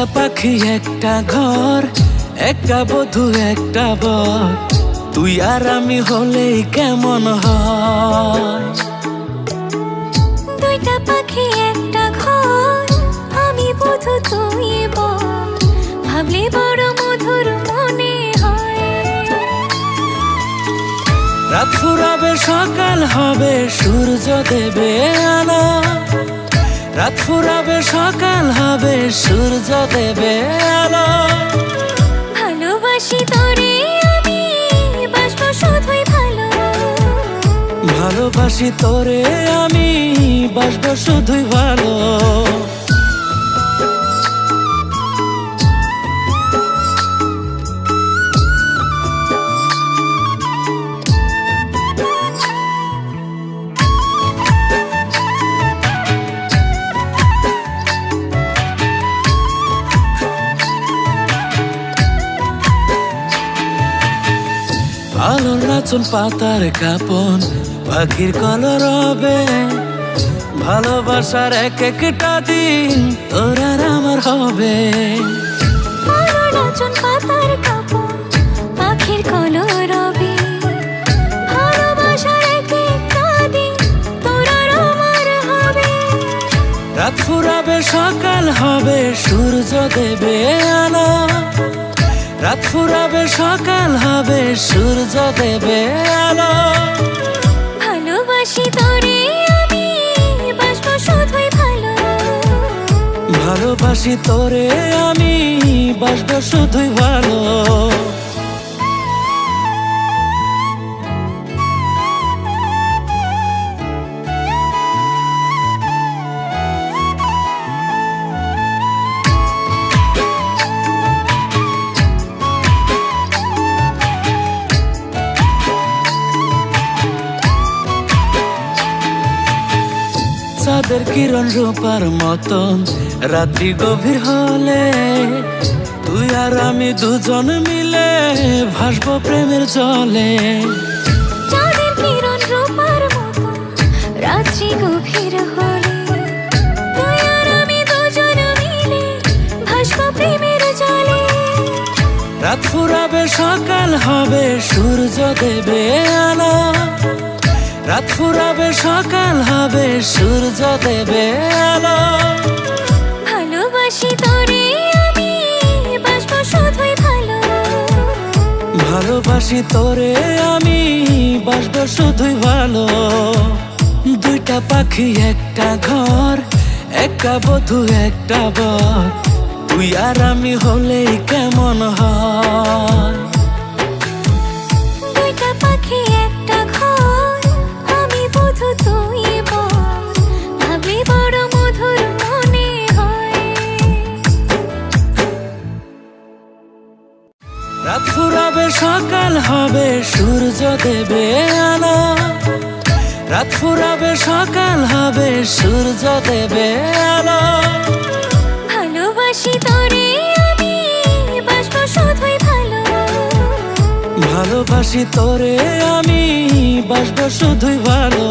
পাখি একটা ঘর একটা বধু একটা বর। তুই আর আমি হলেই কেমন হয়? দুইটা পাখি একটা ঘর আমি বুধু তুই বল ভাবলে বড় মধুর মনে হয়। রাত ফুরাবে সকাল হবে সূর্য দেবে আলো। রাত ফুরাবে সকাল হবে সূর্য দেবে আলো। ভালোবাসি তোরে আমি বাসবো শুধুই ভালো। ভালোবাসি তোরে আমি বাসবো শুধুই ভালো। আলোর নাচন পাতার কাপন পাখির কলর হবে। ভালোবাসার এক একটা দিন তোর আমার হবে। নাচন পাতার কাপড় পাখির ভালোবাসার এক একটা দিন তোর আমার হবে। রাত ফুরাবে সকাল হবে সূর্য দেবে আলো। রাত ফুরাবে সকাল হবে সূর্য দেবে আলো। ভালোবাসি তোরে আমি বাসবো শুধুই ভালো। ভালোবাসি তোরে আমি বাসবো শুধুই ভালো। চাঁদের কিরণ রূপার মতন। রাত্রি গভীর হলে তুই আর আমি দুজন মিলে ভাসবো প্রেমের জলে। চাঁদের কিরণ রূপার মতো রাত্রি গভীর হলে তুই আর আমি দুজন মিলে ভাসবো প্রেমের জলে। রাত ফুরাবে সকাল হবে সূর্য দেবে আলো। রাত ফুরাবে সকাল হবে সূর্য দেবে আলো। ভালোবাসি তোরে আমি বাসবো শুধুই ভালো। ভালোবাসি তোরে আমি বাসবো শুধুই ভালো। দুইটা পাখি একটা ঘর একটা বধু একটা বর। তুই আর আমি হলেই কেমন হয়? সকাল হবে সূর্য দেবে আলো। রাত ফুরাবে সকাল হবে সূর্য দেবে আলো। ভালোবাসি তোরে আমি বাসবো শুধুই ভালো। ভালোবাসি তোরে আমি বাসবো শুধুই ভালো।